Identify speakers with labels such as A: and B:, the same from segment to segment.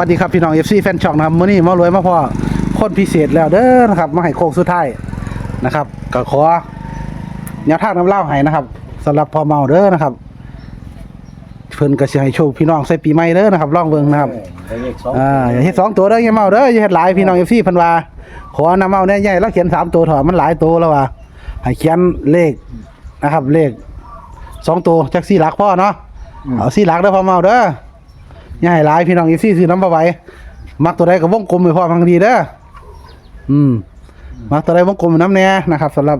A: วัสดีครับพี่น้อง FC แฟนช่องนะครับมื้อนี้มารวยมาพ่อคนพิเศษแล้วเด้อนะครับมาให้โค้งสุดท้ายนะครับก็ขอแนวทางน้ำเล่าให้นะครับสำหรับพ่อเมาเด้อนะครับ เพิ่นก็สิให้โชคพี่น้องใส่ปีใหม่เด้อนะครับลองเบิ่งนะครับอ่าอย่าเฮ็ดสองตัวเด้ออย่าเมาเด้ออย่าเฮ็ดหลายพี่น้อง FC เพิ่นว่าขอน้ำเมาเนี่ยใหญ่แล้วเขียนสามตัวเถอะมันหลายตัวแล้วว่าให้เขียนเลขนะครับ เลขสองตัวจักสี่หลักพ่อเนาะเอาสี่หลักเด้อพ่อเมาเด้อ อย่าให้หลายพี่น้อง FC ซื้อน้ำบ่ไหวมักตัวใดก็วงกลมไปพ่อบางทีเด้ออืมมักตัวใดวงกลมน้ำแน่นะครับสำหรับ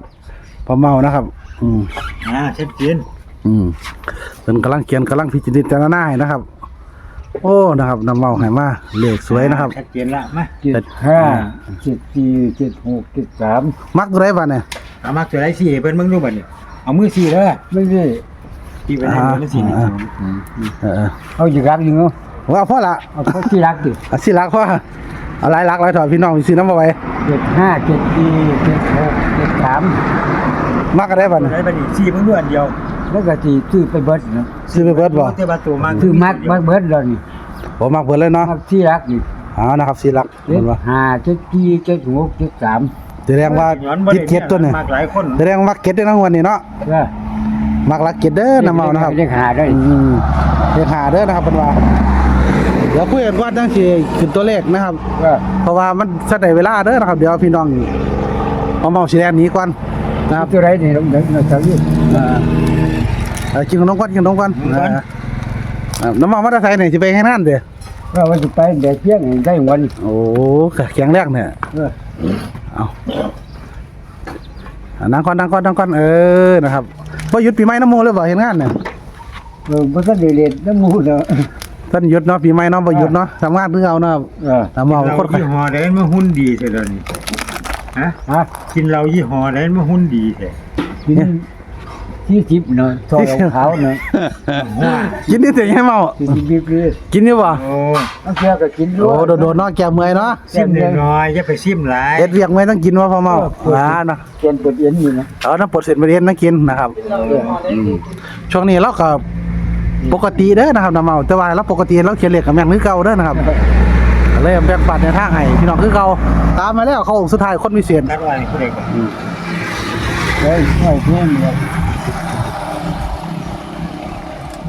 A: พ่อเมานะครับ อืม
B: อ่าชัดเจน
A: อืมเป็นกำลังเขียนกำลังพิจารณาให้นะครับ โอ้นะครับน้ำเมาให้มาเลขสวยนะครับ
B: ชัดเจนละมา
C: เจ็ดห้าเจ็ดสี่เจ็ดหกเจ็ดสาม
A: มักตัวใดบ้านเนี่ย
B: เอามาตัวไรสี่เพิ่นมึงดูบัดนี้เอามือสี่เด้อ
C: ไม่ใช่
B: ที่เป็นให้มือสี่นี่
A: อ่าเออ
C: เอาอยู่รักอยู่เนาะ
A: ๆ ว่าพ่อละ
C: เอาเขาที่รักดิ
A: อาสิรักพ่อเอาหลายรักหลายถอดพี่น้องสิน้ำมาไว้
C: เจ็ดห้าเจ็ดสี่เจ็ดหกเจ็ดสาม
A: มักก็ได้บ้าน
B: ตัวไรบัดนี้สี่เพิ่งดูอันเดียว
C: แล้วก็สี่ซื้อไปเบิดเนาะ
A: ซื้อไปเบิดบ่
B: แต่ว่าตัวมาก
C: ซื้อมักมักเบิดเลยนี่
A: ผมมักเบิดเลยเนาะ
C: มักที่รักนี่
A: เอานะครับสิรัก
C: เจ็
A: เห็
C: ด
A: นว่า
C: ห้าเจ็ดสี่เจ็ดหกเจ็ดสาม
A: แสดงว่า
B: ย้อนบ่
A: คิด
B: ได้
A: เก็ดตัวเนี่ย
B: มากหลายคน
A: แสดงว่ามักเก็ดด้วยนะวันนี้เนาะ
C: ก็
A: มักรักเก็ดเด้อน้ำเมานะครับ
C: เลขหาได้
A: อืมเลขหาเด้อนะครับเป็นว่า เดี๋ยวคุยกันว่าจังสิขึ้นตัวเลขนะครับ
C: ก็
A: เพราะว่ามันสัได้เวลาเด้อนะครับ เดี๋ยวพี่น้องเอาเมาสีแดงหนี้ก่อนนะครับ
C: ตัวไรนี่เราเดินเราจะยืด
A: อ่าเออกินขนมก่อนกินขนมก่อนอ่าอ่าน้ำมันมาตรไซค์เนี่ยจะไปให้นั่นเด้อ
C: ก็ว่าจะไปเด็กเพี้ยงได้วัน
A: โอ้แข็งแรงเนี่ย
C: เออ
A: เอาอ่านั่งก่อนนั่งก่อนนั่งก่อนเออนะครับพอหยุดปีใหม่น้ำมูเลยบ่เห็นงานเนี่ย
C: เออมันก็เดือดน้ำมูกเนาะ
A: ท่านหยุดเนาะปีใหม่เนาะบ่หยุดเนาะทำงานเพื่อเอาเนาะ
C: เออ
A: ทำเอา
B: เรา
A: โคตร
B: ยี่ห้อใดมาหุ้นดีเสียเดี๋ยวนี้ฮะ
C: ฮะ
B: กินเรายี่ห้อใดมาหุ้นดีแท้
C: กินที่ทิพย์เนาะซอยขาวเนาะ
A: กินนี่แต่ยังเมา
C: กินที่บิ๊กเลย
A: กินนี่บ่
B: โอ้
C: น้ำเชื่อก็กินด้ว
A: โอ้
C: ย
A: โดดๆเนาะแก้เมื่อยเนาะ
B: ซิมน้อยๆอย่าไปซิมหลาย
A: เอ็ดเวียกไม่ต้องกินว่าพอเมาอ่าเนาะ
C: เกณฑ์เปิดเอ็นอยู่นะ
A: เอาน้ำปลดเสร็จไปเรียนมากินนะครับช่วงนี้เราก็ ปกติเด้อนะครับน้ำเมาแต่ว่าเราปกติเราเขียนเลขกับแม่งคือเก่าเด้อนะครับเลยแบ่งปันในทางให้พี่น้องคือเก่าตามมาแล้วเขาสุดท้ายคนมีเสียน
B: ตัดไว้ผู้ใดก่อน
C: เฮ้ยไม่เพี้ยนเลย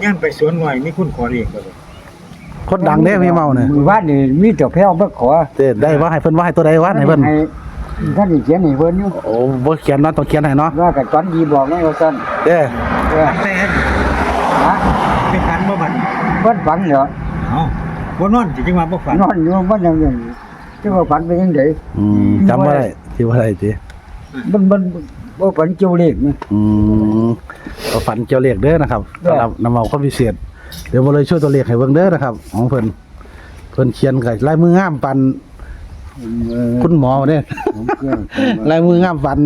B: ย่านไปสวนหน่อยมีคุณขอเรียกบ่เลย
A: คนดังเด้อพี่เมาเนี่ย
C: มือวาดนี่มีแต่แพ้วมาขอ
A: เด้ได้ว่าให้เพิ่นว่าให้ตัวใดว่าให้เพิ่น
C: ท่านนี่เขียนให้เพิ่นอยู่
A: โอ้บ่เขียนเนาะต้องเขียนให้เนาะ
C: ว่ากับตอนดีบอกนะว่าซั่น
A: เด้อ
C: เออ
B: แต่
C: ฮะ
B: ไปฝันบ่บัดนี้
C: เพิ่นฝันเหรอ
B: เอ้าบ่นอนสิจังว่าบ่ฝัน
C: นอนอยู่มันยังยังจะว่าฝันไปยังไง
A: อืมจำบ่ได้ที่ว่าได้ติ
C: มันมันบ่ฝันเกี่ยวเลขนี่
A: อืมก็ฝันเกี่ยวเลขเด้อนะครับ
C: เด้อ
A: สำหรับน้ำเมาคนพิเศษ เดี๋ยวบ่เลยช่วยตัวเลขให้เบิ่งเด้อนะครับ ของเพิ่นเพิ่นเขียนกับลายมืองามปัน
C: เออ
A: คุณหมอเนี่ย
C: ผมเกี่ยว
A: ลายมืองามปัน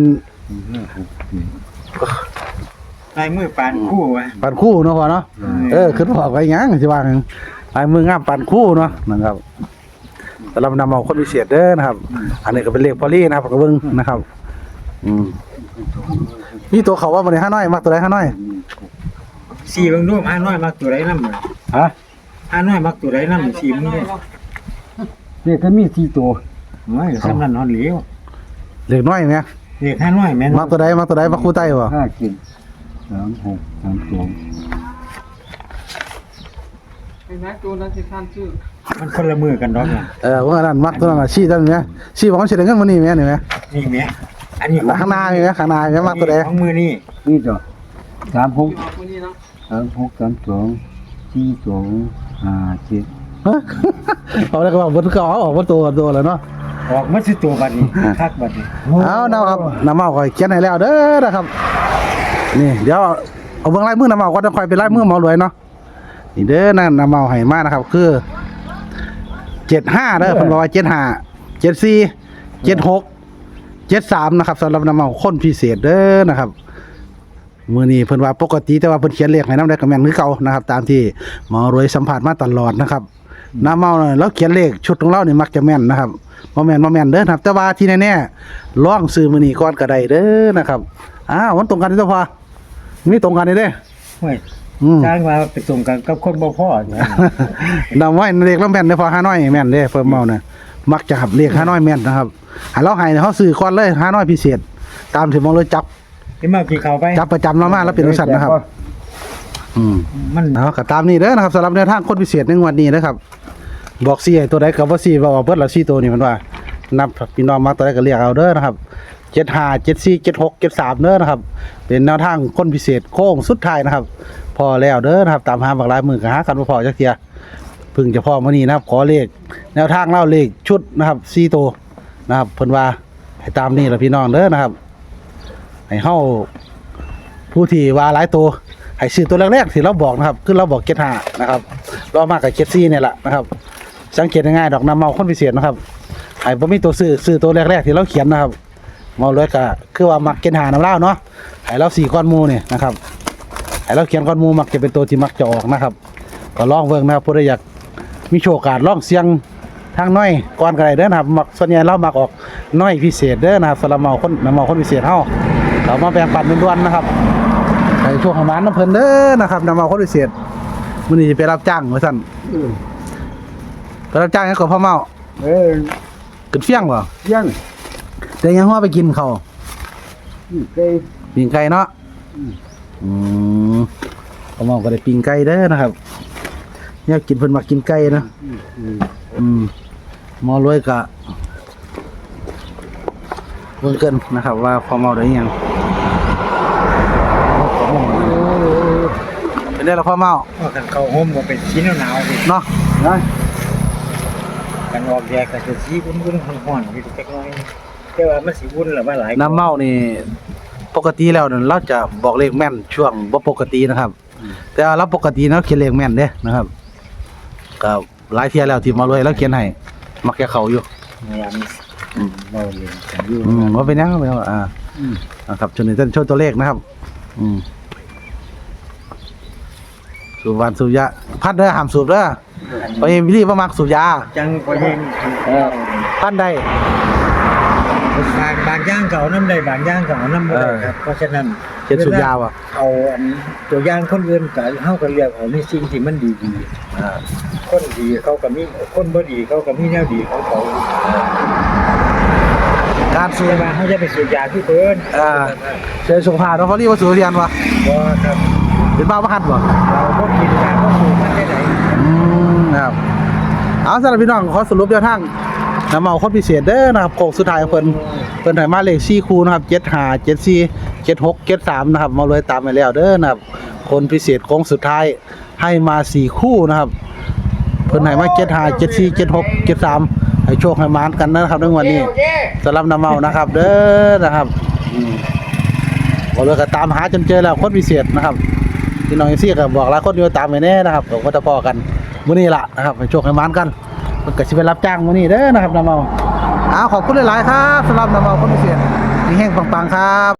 B: ลายมือปานคู่วะ
A: ปันคู่เนาะพ่อเนาะเออขึ้นบอกไว้หยังสิว่าหยังลายมืองามปันคู่เนาะนะครับสำหรับนำเอาคนพิเศษเด้อนะครับ อันนี้ก็เป็นเลขพอลี่นะครับก็เบิ่งนะครับ อืมนี่ตัวเขาว่าบ่ได้ห้าน้อยมักตัวใดห้าน้อย
B: สี่เบิ่งดูห้าน้อยมักตัวใดนำบ่
C: ฮะ
B: ห้าน้อยมักตัวใดนำสี่มึงเด้
C: เลขก็มีสี่ตัว
B: โอ้ยสำนั้นนอนเหลว
A: เลขน้อยไหม
B: เรียกห้าน้อยแม่น
A: มักตัวใดมักตัวใดมักคู่ใต้บ่
C: ห้ากิน สามหกสามสอง
D: ไอ้นักตัวนั้นที่ท่านชื่อ
B: มันคนละมือกันดอกเนี่ย
A: เออว่านั่นมักตัวนั้นน่ะชี้ตัวนั้นเนี่ยชี้บอกว่าสิได้เงินมื้อนี้แม่นี่แม่
B: นี่แม่อันนี้ของ
A: ข้างหน้ามีไหมข้างหน้ามีไหมมักตัวใด
B: ของมือนี่
C: นี่ตัวสามหก
D: ออกวันนี้เนาะ
C: สามหกสามสองสี่สองห้าเจ็ด
A: ฮะเอาแล้วก็บอกว่าเขาเอาออกว่าตัวตัวแล้วเนาะ
B: ออกมาสิตัวบัดนี้คักบัดนี้
A: เอาเนาครับน้ำเมาคอยเขียนให้แล้วเด้อนะครับ นี่เดี๋ยวเอาเบิ่งลายมือน้ำเมาก็จะคอยเป็นลายมือหมอรวยเนาะนี่เด้อนั่นน้ำเมาให้มานะครับ คือเจ็ดห้าเด้อเพิ่นบอกว่าเจ็ดห้าเจ็ดสี่เจ็ดหกเจ็ดสามนะครับสำหรับน้ำเมาคนพิเศษเด้อนะครับมือนี้เพิ่นว่าปกติแต่ว่าเพิ่นเขียนเลขให้น้ำได้กับแม่นคือเก่านะครับ ตามที่หมอรวยสัมผัสมาตลอดนะครับน้ำเมาเนี่ยเราเขียนเลขชุดของเราเนี่ยมักจะแม่นนะครับบ่แม่นบ่แม่นเด้อนะครับ แต่ว่าที่แน่ๆลองซื้อมื้อนี้ก่อนก็ได้เด้อนะครับ อ้าวมันตรงกันที่ตัวพอมีตรงกันนี่เด้
B: เฮ้ย
A: อืม
B: สร้างว่าไปส่งกันกับคนบ่พอเนี่ย
A: นำไว้เลขเราแม่นได้อพอห้าน้อยแม่นเด้เพิ่มเมาเนี่ยมักจะหับเลขห้าน้อยแม่นนะครับให้เราให้เขาซื้อก่อนเลยห้าน้อยพิเศษ ตามที่มองเลยจับ
B: นี่มากินข้าวไป
A: จับประจำเรามาแล้วเป็นบริษัทนะครับ อืม
B: มัน
A: เอาก็ตามนี้เด้อนะครับสำหรับแนวทางคนพิเศษในงวันนี้นะครับ บอกซี่ให้ตัวใดกับว่าซี่บอกว่าเบิดละซี่ตัวนี้มันว่านับพี่น้องมาตัวใดก็เรียกเอาเด้อนะครับ เจ็ดห้าเจ็ดสี่เจ็ดหกเจ็ดสามเด้อนะครับ เป็นแนวทางคนพิเศษโค้งสุดท้ายนะครับ พอแล้วเด้อนะครับ ตามหาบักลายมือกับหากันบ่พอจักเทียเพึ่งจะพอมานี่นะครับ ขอเลข แนวทางเล่าเลขชุดนะครับสี่ตัวนะครับเพิ่นว่าให้ตามนี่ละพี่น้องเด้อนะครับให้เฮาผู้ที่ว่าหลายตัวให้ซื้อตัวแรกๆที่เราบอกนะครับคือเราบอกเจ็ดห้านะครับรอมากกับเจ็ดสี่เนี่ยแหละนะครับ สังเกตง่ายๆดอกน้ำเมาคนพิเศษนะครับให้บ่มีตัวซื้อซื้อตัวแรกๆที่เราเขียนนะครับ เมาเลยก็คือว่ามักเกณฑ์หาน้ำเล่าเนาะให้เราสี่ก้อนหมูนี่นะครับให้เราเขียนก้อนหมูมักจะเป็นตัวที่มักจะออกนะครับ ก็ลองเบิ่งนะครับผู้ใดอยากมีโชคกาสลองเสียงทางน้อยก่อนก็ได้เด้อนะครับมักส่วนใหญ่เรามักออกน้อยพิเศษเด้อนะครับสำหรับเมาคนน้ำเมาคนพิเศษเฮาเรามาแบ่งปันเป็นด้วนนะครับให้โชคให้หมานน้ำเพิ่นเด้อนะครับน้ำเมาคนพิเศษมื้อนี้จะไปรับจ้างว่าซั่นไปรับจ้างให้กับพ่อเมา
C: เออ
A: ขึ้นเฟี้ยงบ่
C: ยัง
A: แต่ยังว่าไปกินเขาว
C: เอ้ย
A: ปิ้งไก่เนาะอืมพ่อเมาก็ได้ปิ้งไก่เด้อนะครับอยากกินเพิ่นมักกินไก่นะอืมหมอรวยกะเบิ่งเกินนะครับ ว่าพอเมาได้อิหยังเป็นได้แล้วพอเมา
B: ว่ากันเข้าห่มบ่เป็นสีหนาวๆนี่
A: เนาะนะ
B: กันออกแยกก็จะสีอุ่นๆร้อนๆอยู่จักหน่อย แต่ว่ามันสิอุ่นแล้วว่าหลาย
A: น้ำเมานี่ปกติแล้วนั่นเราจะบอกเลขแม่นช่วงบ่ปกตินะครับ แต่ว่าเราปกติเราเขียนเลขแม่นเด้นะครับก็หลายเที่ยแล้วที่หมารวยเราเขียนให้มักจะเข้าอยู่
B: พยายามเราเรียนกันอยู่
A: อืมว่าเป็นยังเป็นยังอ่านะครับชนนี้ท่านโชว์ตัวเลขนะครับ อืมสูบหวานสูบยาพันเด้อห้ามสูบเด้อเพราะเอ็มวิลลี่บ่มักสูบยา
B: จังพอเห็น
A: พันได้
B: บางบางอย่างเขาน้ำได้บางอย่างเขาน้ำบ่ได้ครับ เพราะฉะนั้น
A: เจ็ดสูบยาว่ะ
B: เอาอันตัวอย่างคนอื่นก็เฮาก็เลือกเอาในสิ่งที่มันดี
A: อ่า
B: ๆคนดีเขาก็มีคนบ่ดีเขาก็มีแนวดีของเขา
A: การสู
B: แต่
A: บ
B: ว่าเขาจะไปสูบยาที่เพิ่น
A: อ่าเจอสุขภาพเนาะเพราะนี่ว่าสูบเรียนวะ
B: บ่ครับ
A: เป็นบ้าบ่หัดบ่
B: เราบ่กินยาบ่สูบมันได้ไหน
A: อืมนะครับเอาสำหรับพี่น้องขอสรุปแนวทาง น้ำเมาคนพิเศษเด้อนะครับโค้งสุดท้ายเพิ่นเพิ่นให้มาเลข4คู่นะครับ75 74 76 73นะครับมาเลยตามไปแล้วเด้อนะครับ คนพิเศษโค้งสุดท้ายให้มาสี่คู่นะครับ เพิ่นให้มา75 74 76 73ให้โชคให้มานกันนะครับในวันนี้สำหรับน้ำเมานะครับ เด้อนะครับอืมบ่เลยก็ตามหาจนเจอแล้วคนพิเศษนะครับพี่น้องเอซี่ก็บอกหลายคนอยู่ว่าตามไปแน่นะครับผมก็จะพอกันมื้อนี้ล่ะนะครับให้โชคให้มานกัน มันก็สิไปรับจ้างมื้อนี้เด้อนะครับน้ำเมาอ้าวขอบคุณหลายๆครับสำหรับน้ำเมาคนพิเศษมีแห้งปังๆครับ